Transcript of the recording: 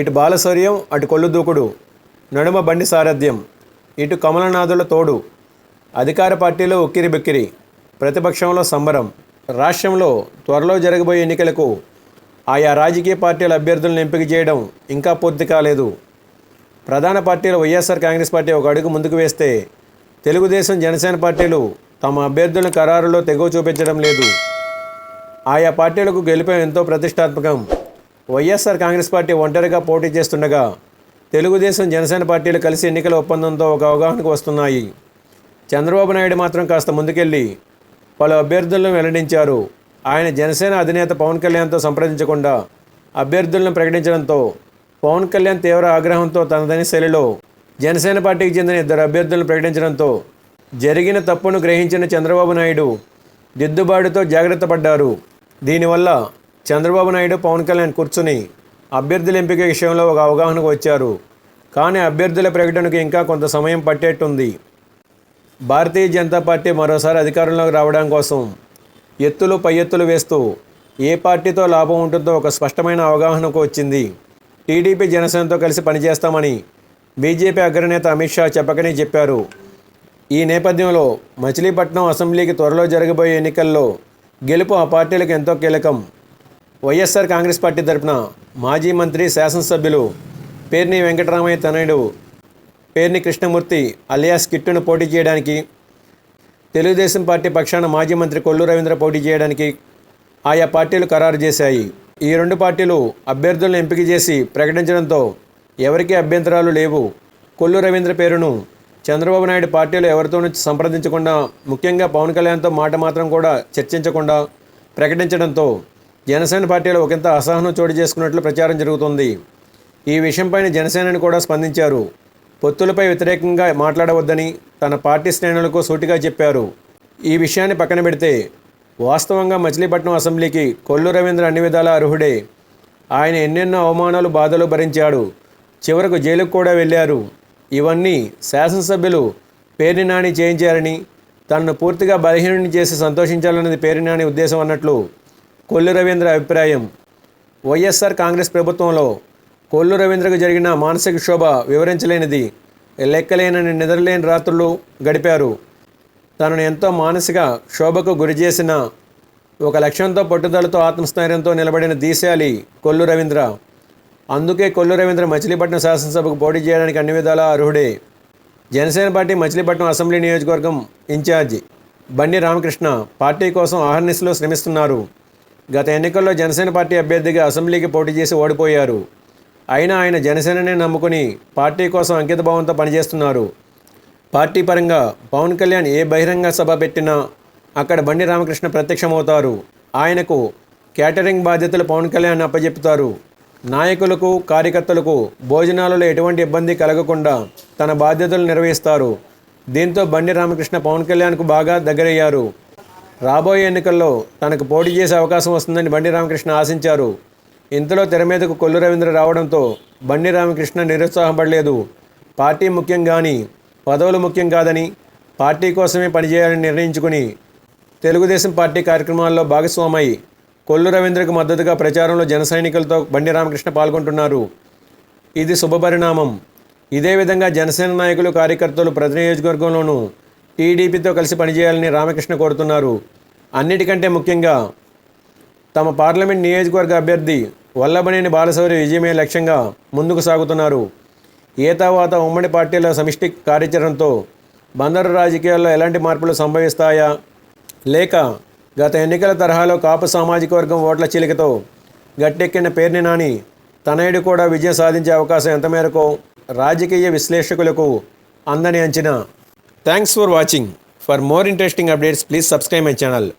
ఇటు బాలశౌర్యం అటు కొల్లు దూకుడు నడుమ బండి సారథ్యం ఇటు కమలనాథుల తోడు అధికార పార్టీలో ఉక్కిరి బిక్కిరి ప్రతిపక్షంలో సంబరం రాష్ట్రంలో త్వరలో జరగబోయే ఎన్నికలకు ఆయా రాజకీయ పార్టీల అభ్యర్థులను ఎంపిక చేయడం ఇంకా పూర్తి కాలేదు ప్రధాన పార్టీల వైఎస్ఆర్ కాంగ్రెస్ పార్టీ ఒక అడుగు ముందుకు వేస్తే తెలుగుదేశం జనసేన పార్టీలు తమ అభ్యర్థులను ఖరారులో తెగువ చూపించడం లేదు ఆయా పార్టీలకు గెలుపు ఎంతో ప్రతిష్టాత్మకం వైఎస్ఆర్ కాంగ్రెస్ పార్టీ ఒంటరిగా పోటీ చేస్తుండగా తెలుగుదేశం జనసేన పార్టీలు కలిసి ఎన్నికల ఒప్పందంతో ఒక అవగాహనకు వస్తున్నాయి చంద్రబాబు నాయుడు మాత్రం కాస్త ముందుకెళ్ళి పలు అభ్యర్థులను వెల్లడించారు ఆయన జనసేన అధినేత పవన్ కళ్యాణ్తో సంప్రదించకుండా అభ్యర్థులను ప్రకటించడంతో పవన్ కళ్యాణ్ తీవ్ర ఆగ్రహంతో తనదని శైలిలో జనసేన పార్టీకి చెందిన ఇద్దరు అభ్యర్థులను ప్రకటించడంతో జరిగిన తప్పును గ్రహించిన చంద్రబాబు నాయుడు దిద్దుబాటుతో జాగ్రత్త పడ్డారు దీనివల్ల చంద్రబాబు నాయుడు పవన్ కళ్యాణ్ కూర్చుని అభ్యర్థుల ఎంపిక విషయంలో ఒక అవగాహనకు వచ్చారు కానీ అభ్యర్థుల ప్రకటనకు ఇంకా కొంత సమయం పట్టేట్టుంది భారతీయ జనతా పార్టీ మరోసారి అధికారంలోకి రావడం కోసం ఎత్తులు పై ఎత్తులు వేస్తూ ఏ పార్టీతో లాభం ఉంటుందో ఒక స్పష్టమైన అవగాహనకు వచ్చింది టీడీపీ జనసేనతో కలిసి పనిచేస్తామని బీజేపీ అగ్రనేత అమిత్ షా చెప్పకనే చెప్పారు ఈ నేపథ్యంలో మచిలీపట్నం అసెంబ్లీకి త్వరలో జరగబోయే ఎన్నికల్లో గెలుపు ఆ పార్టీలకు ఎంతో కీలకం వైఎస్ఆర్ కాంగ్రెస్ పార్టీ తరపున మాజీ మంత్రి శాసనసభ్యులు పేర్ని వెంకటరామయ్య తనయుడు పేర్ని కృష్ణమూర్తి అలియాస్ కిట్టును పోటీ చేయడానికి తెలుగుదేశం పార్టీ పక్షాన మాజీ మంత్రి కొల్లు రవీంద్ర పోటీ చేయడానికి ఆయా పార్టీలు ఖరారు చేశాయి ఈ రెండు పార్టీలు అభ్యర్థులను ఎంపిక చేసి ప్రకటించడంతో ఎవరికీ అభ్యంతరాలు లేవు కొల్లు రవీంద్ర పేరును చంద్రబాబు నాయుడు పార్టీలు ఎవరితోనూ సంప్రదించకుండా ముఖ్యంగా పవన్ కళ్యాణ్తో మాట మాత్రం కూడా చర్చించకుండా ప్రకటించడంతో జనసేన పార్టీలో ఒకంత అసహనం చోటు చేసుకున్నట్లు ప్రచారం జరుగుతుంది ఈ విషయంపైన జనసేనని కూడా స్పందించారు పొత్తులపై వ్యతిరేకంగా మాట్లాడవద్దని తన పార్టీ శ్రేణులకు సూటిగా చెప్పారు ఈ విషయాన్ని పక్కన పెడితే వాస్తవంగా మచిలీపట్నం అసెంబ్లీకి కొల్లు రవీంద్ర అన్ని విధాల అర్హుడే ఆయన ఎన్నెన్నో అవమానాలు బాధలు భరించాడు చివరకు జైలుకు కూడా వెళ్ళారు ఇవన్నీ శాసనసభ్యులు పేరు నాని చేయించారని తనను పూర్తిగా బలహీనుని చేసి సంతోషించాలన్నది పేరు నాని ఉద్దేశం అన్నట్లు కొల్లు రవీంద్ర అభిప్రాయం వైఎస్ఆర్ కాంగ్రెస్ ప్రభుత్వంలో కొల్లు రవీంద్రకు జరిగిన మానసిక క్షోభ వివరించలేనిది లెక్కలేనని నిద్రలేని రాత్రులు గడిపారు తనను ఎంతో మానసిక క్షోభకు గురి చేసిన ఒక లక్ష్యంతో పట్టుదలతో ఆత్మస్థైర్యంతో నిలబడిన దీశాలి కొల్లు రవీంద్ర అందుకే కొల్లు రవీంద్ర మచిలీపట్నం శాసనసభకు పోటీ చేయడానికి అన్ని విధాలా అర్హుడే జనసేన పార్టీ మచిలీపట్నం అసెంబ్లీ నియోజకవర్గం in charge Bandi Ramakrishna party కోసం ఆహర్నిశలో శ్రమిస్తున్నారు గత ఎన్నికల్లో జనసేన పార్టీ అభ్యర్థిగా అసెంబ్లీకి పోటీ చేసి ఓడిపోయారు అయినా ఆయన జనసేననే నమ్ముకుని పార్టీ కోసం అంకితభావంతో పనిచేస్తున్నారు పార్టీ పరంగా పవన్ కళ్యాణ్ ఏ బహిరంగ సభ పెట్టినా అక్కడ బండి రామకృష్ణ ప్రత్యక్షమవుతారు ఆయనకు క్యాటరింగ్ బాధ్యతలు పవన్ కళ్యాణ్ అప్పజెపుతారు నాయకులకు కార్యకర్తలకు భోజనాలలో ఎటువంటి ఇబ్బంది కలగకుండా తన బాధ్యతలు నిర్వహిస్తారు దీంతో బండి రామకృష్ణ పవన్ కళ్యాణ్కు బాగా దగ్గరయ్యారు రాబోయే ఎన్నికల్లో తనకు పోటీ చేసే అవకాశం వస్తుందని బండి రామకృష్ణ ఆశించారు ఇంతలో తెర మీదకు కొల్లు రవీంద్ర రావడంతో బండి రామకృష్ణ నిరుత్సాహపడలేదు పార్టీ ముఖ్యం కానీ పదవులు ముఖ్యం కాదని పార్టీ కోసమే పనిచేయాలని నిర్ణయించుకుని తెలుగుదేశం పార్టీ కార్యక్రమాల్లో భాగస్వామై కొల్లు రవీంద్రకు మద్దతుగా ప్రచారంలో జనసైనికులతో బండి రామకృష్ణ పాల్గొంటున్నారు ఇది శుభపరిణామం ఇదే విధంగా జనసేన నాయకులు కార్యకర్తలు ప్రతి నియోజకవర్గంలోనూ టీడీపీతో కలిసి పనిచేయాలని రామకృష్ణ కోరుతున్నారు అన్నిటికంటే ముఖ్యంగా తమ పార్లమెంట్ నియోజకవర్గ అభ్యర్థి వల్లభనేని బాలసౌరి విజయమే లక్ష్యంగా ముందుకు సాగుతున్నారు ఏ తర్వాత ఉమ్మడి పార్టీల సమిష్టి కార్యాచరణతో బందరు రాజకీయాల్లో ఎలాంటి మార్పులు సంభవిస్తాయా లేక గత ఎన్నికల తరహాలో కాపు సామాజిక వర్గం ఓట్ల చీలికతో గట్టెక్కిన పేరుని నాని తనయుడు కూడా విజయం సాధించే అవకాశం ఎంతమేరకో రాజకీయ విశ్లేషకులకు అందని అంచనా Thanks for watching. For more interesting updates, please subscribe my channel.